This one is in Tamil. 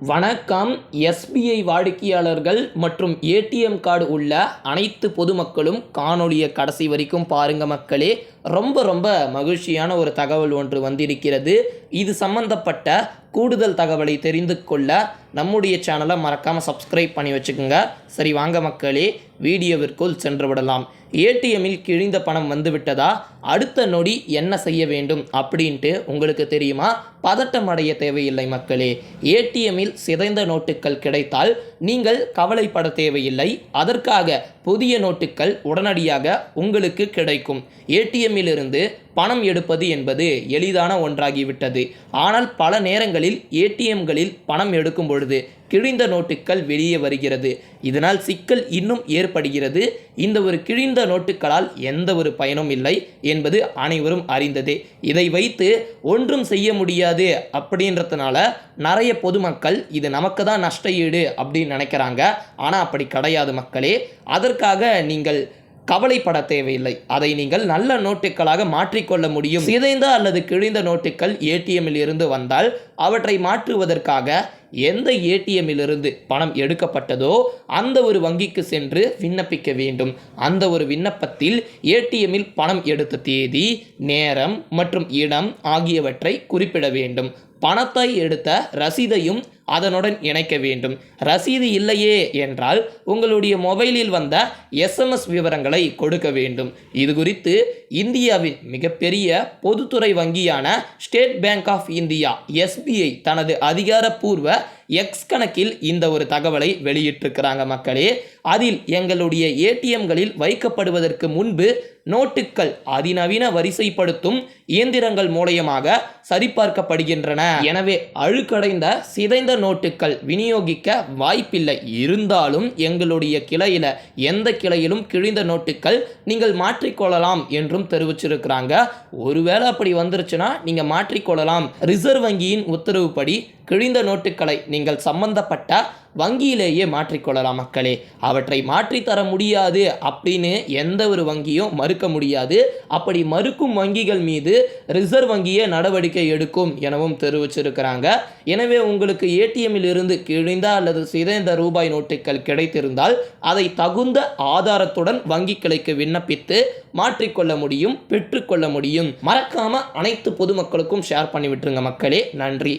வணக்கம். எஸ்பிஐ வாடிக்கையாளர்கள் மற்றும் ஏடிஎம் கார்டு உள்ள அனைத்து பொதுமக்களும் காணொளியை கடைசி வரைக்கும் பாருங்க மக்களே. ரொம்ப ரொம்ப மகிழ்ச்சியான ஒரு தகவல் ஒன்று வந்திருக்கிறது. இது சம்பந்தப்பட்ட கூடுதல் தகவலை தெரிந்து கொள்ள நம்முடைய சேனலை மறக்காமல் சப்ஸ்கிரைப் பண்ணி வச்சுக்கோங்க. சரி வாங்க மக்களே வீடியோவிற்குள் சென்று விடலாம். ஏடிஎம்மில் கிழிந்த பணம் வந்துவிட்டதா? அடுத்த நொடி என்ன செய்ய வேண்டும் அப்படின்ட்டு உங்களுக்கு தெரியுமா? பதட்டம் அடைய தேவையில்லை மக்களே. ஏடிஎம்மில் சிதைந்த நோட்டுகள் கிடைத்தால் நீங்கள் கவலைப்பட தேவையில்லை. அதற்காக புதிய நோட்டுகள் உடனடியாக உங்களுக்கு கிடைக்கும். ஏடிஎம் ஏடிஎம்மிலிருந்து பணம் எடுப்பது என்பது எளிதான ஒன்றாகிவிட்டது. ஆனால் பல நேரங்களில் ஏடிஎம்களில் பணம் எடுக்கும் பொழுது கிழிந்த நோட்டுகள் வெளியே வருகிறது. இதனால் சிக்கல் இன்னும் ஏற்படுகிறது. இந்த ஒரு கிழிந்த நோட்டுகளால் எந்த ஒரு பயனும் இல்லை என்பது அனைவரும் அறிந்ததே. இதை வைத்து ஒன்றும் செய்ய முடியாது அப்படின்றதுனால நிறைய பொதுமக்கள் இது நமக்கு தான் நஷ்ட ஈடு அப்படின்னு நினைக்கிறாங்க. ஆனால் அப்படி கிடையாது மக்களே. அதற்காக நீங்கள் கவலைப்பட தேவையில்லை. அதை நீங்கள் நல்ல நோட்டுகளாக மாற்றிக்கொள்ள முடியும். சிதைந்த அல்லது கிழிந்த நோட்டுகள் ஏடிஎம்மில் இருந்து வந்தால் அவற்றை மாற்றுவதற்காக எந்த ஏடிஎம்மிலிருந்து பணம் எடுக்கப்பட்டதோ அந்த ஒரு வங்கிக்கு சென்று விண்ணப்பிக்க வேண்டும். அந்த ஒரு விண்ணப்பத்தில் ஏடிஎம்மில் பணம் எடுத்த தேதி நேரம் மற்றும் இடம் ஆகியவற்றை குறிப்பிட வேண்டும். பணத்தை எடுத்த ரசீதையும் அதனுடன் இணைக்க வேண்டும். ரசீது இல்லையே என்றால் உங்களுடைய மொபைலில் வந்த எஸ்எம்எஸ் விவரங்களை கொடுக்க வேண்டும். இது குறித்து இந்தியாவின் மிகப்பெரிய பொதுத்துறை வங்கியான State Bank of India SBI தனது அதிகாரப்பூர்வ எக்ஸ் கணக்கில் இந்த ஒரு தகவலை வெளியிட்டிருக்கிறாங்க மக்களே. அதில் எங்களுடைய ஏடிஎம்களில் வைக்கப்படுவதற்கு முன்பு நோட்டுகள் அதிநவீன வரிசைப்படுத்தும் இயந்திரங்கள் மூலயமாக சரிபார்க்கப்படுகின்றன. எனவே அழுக்கடைந்த சிதைந்த நோட்டுகள் விநியோகிக்க வாய்ப்பில்லை. இருந்தாலும் எங்களுடைய கிளையில எந்த கிளையிலும் கிழிந்த நோட்டுகள் நீங்கள் மாற்றிக்கொள்ளலாம் என்றும் தெரிவிச்சிருக்கிறாங்க. ஒருவேளை அப்படி வந்துருச்சுன்னா நீங்க மாற்றிக்கொள்ளலாம். ரிசர்வ் வங்கியின் உத்தரவுப்படி கிழிந்த நோட்டுகளை நீங்கள் சம்பந்தப்பட்ட வங்கியிலேயே மாற்றிக்கொள்ளலாம் மக்களே. அவற்றை மாற்றித்தர முடியாது அப்படின்னு எந்த ஒரு வங்கியும் மறுக்க முடியாது. அப்படி மறுக்கும் வங்கிகள் மீது ரிசர்வ் வங்கியே நடவடிக்கை எடுக்கும் எனவும் தெரிவிச்சிருக்கிறாங்க. எனவே உங்களுக்கு ஏடிஎம்மில் இருந்து கிழிந்த அல்லது சிதைந்த ரூபாய் நோட்டுகள் கிடைத்திருந்தால் அதை தகுந்த ஆதாரத்துடன் வங்கி கிளைக்கு விண்ணப்பித்து மாற்றிக்கொள்ள முடியும் பெற்றுக்கொள்ள முடியும். மறக்காம அனைத்து பொதுமக்களுக்கும் ஷேர் பண்ணி விட்டுருங்க மக்களே. நன்றி.